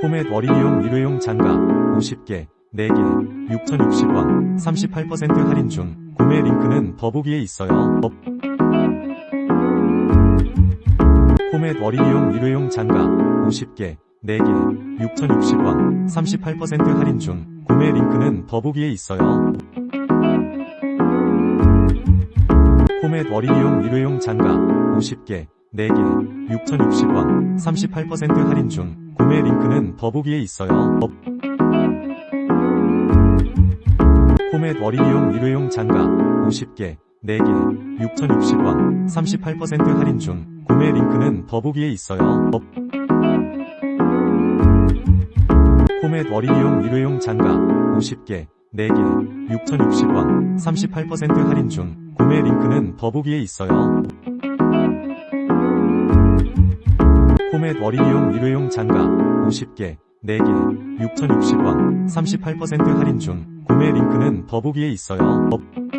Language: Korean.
포맷 어린이용 일회용 장갑 50개 4개 6,060원 38% 할인 중 구매 링크는 더보기에 있어요. 더- 포맷 어린이용 일회용 장갑 50개 4개 6,060원 38% 할인 중 구매 링크는 더보기에 있어요. 포맷 어린이용 일회용 장갑 50개 4개 6,060원 38% 할인 중 구매 링크는 더보기에 있어요. 더- 포맷 어린이용 일회용 장갑 50개 4개 6,060원 38% 할인 중 구매 링크는 더보기에 있어요. 더- 포맷 어린이용 일회용 장갑 50개 4개 6,060원 38% 할인 중 구매 링크는 더보기에 있어요. 포맷 어린이용 일회용 장갑 50개 4개 6,060원 38% 할인 중 구매 링크는 더보기에 있어요. 더-